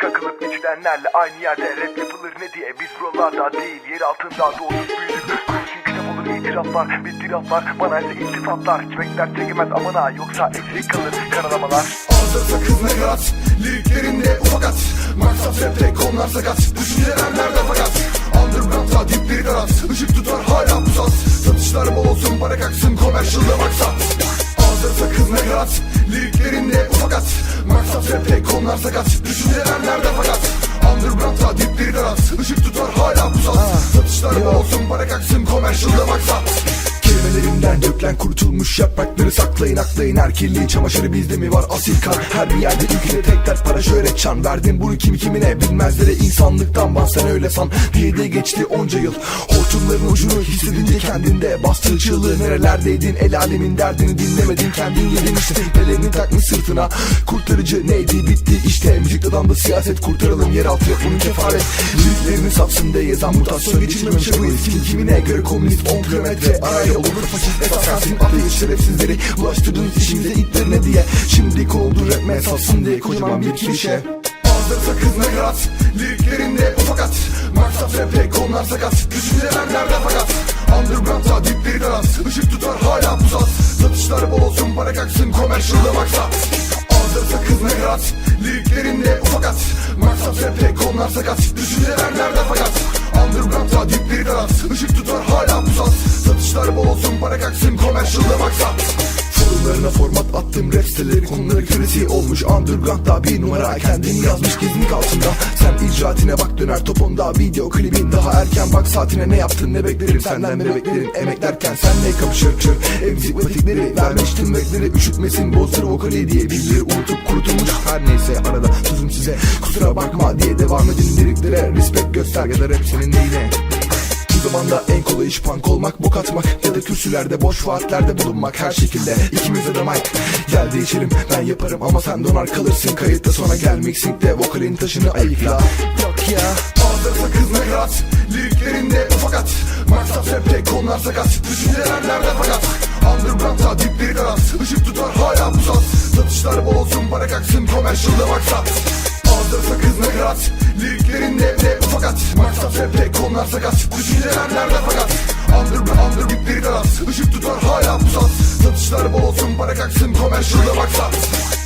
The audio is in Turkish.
Kakılıp içilenlerle aynı yerde rap yapılır. Ne diye? Biz buralarda değil. Yer altında doğduk büyüdük. Kurşun kitap olur. İtiraflar bir tiraflar Bana ise iltifatlar. Bekler çekemez amına yoksa eksik kalır karalamalar. Ağzı sakız nakarat Liriklerinde ufakat Maksat rapte konular sakat. Düşünceler nerede fakat. Underground'a dipleri tarat. Işık tutar hala pusat. Satışlar bol olsun para kalksın Commercial'da maksat Ağzı sakız nakarat Liriklerinde ufakat Maksat rapte konular sakat. Düşünceler nerede fakat? Underground'a dipleri tarat. Işık tutar hala pusat Satışlar bol olsun para kalksın Commercial'da maksat Kelimelerimden döklen kurutulmuş yaprakları saklayın aklayın. Her kirli çamaşırı bizde mi var? Asil kan. Her bir yerde ülkede tek dert para şöhret çan. Verdim bunu kimi kimine bilmezlere. İnsanlıktan Bas sen öyle san. Diye de geçti onca yıl. Hortumların ucunu hissedince kendinde Bastığı çığlığı. Nerelerdeydin? El alemin derdini dinlemedin. Kendin yedin işte pelerini takmış sırtına. Kurtarıcı neydi? Bitti işte. Müzik adamda siyaset kurtaralım. Yeraltı bunun kefaret. Liriklerini satsın diye yazan mutasyon geçirmemiş bu ilkin kimine göre komünist 10 kilometre arayla olur faşist esas sensin ateist şerefsizleri Ulaştırdığınız işimize itlerine diye. Şimdi kovuldu rap mesatsın diye kocaman bir klişe. Ağzı sakız nakarat Liriklerinde ufakat Maksat rapte konular sakat Düşünceler nerede fakat. Underground'a dipleri tarat Işık tutar hala pusat. Satışlar bol olsun para kalksın Commercial'da maksat. Ağzı sakız nakarat Liriklerinde ufakat Maksat rapte konular sakat Düşünceler nerede fakat. Underground'a dipleri para kalksın Commercial'da maksat Forumlarına format attım rap siteleri konuları küresi olmuş. Underground'da bir numara kendini yazmış gezinlik altında. Sen icraatine bak döner toponda video klibin daha erken Bak saatine ne yaptın ne beklerim. Senden ne beklerim Emeklerken senle kapışır çır. Emzik vatikleri vermiştim bekleri Üşütmesin. Bozdur vokali diye Bilgileri unutup kurutulmuş. Her neyse arada Sözüm size. Kusura bakma diye devam edin liriklere Respect göster. Ya da rap senin neyine? bu kolay iş punk olmak, bok atmak Ya da kürsülerde boş vaatlerde bulunmak her şekilde ikimize de mic. Gel değişelim ben yaparım ama sen donar kalırsın. Kayıtta sonra gel mixingde vokalin taşını ayıkla. Yok ya. Ağzı sakız nakarat Liriklerinde ufakat Maksat rapte konular sakat. Düşünceler nerede fakat? Underground'a dipleri tarat Işık tutar hala pusat Satışlar bol olsun para kalksın Commercial'da maksat Ağzı sakız nakarat Liriklerinde de ufakat Maksat rapte konular sakat. Düşünceler nerede fakat. Underground under dipleri tarat Işık tutar hala pusat Satışlar bol olsun para kalksın Commercial'da maksat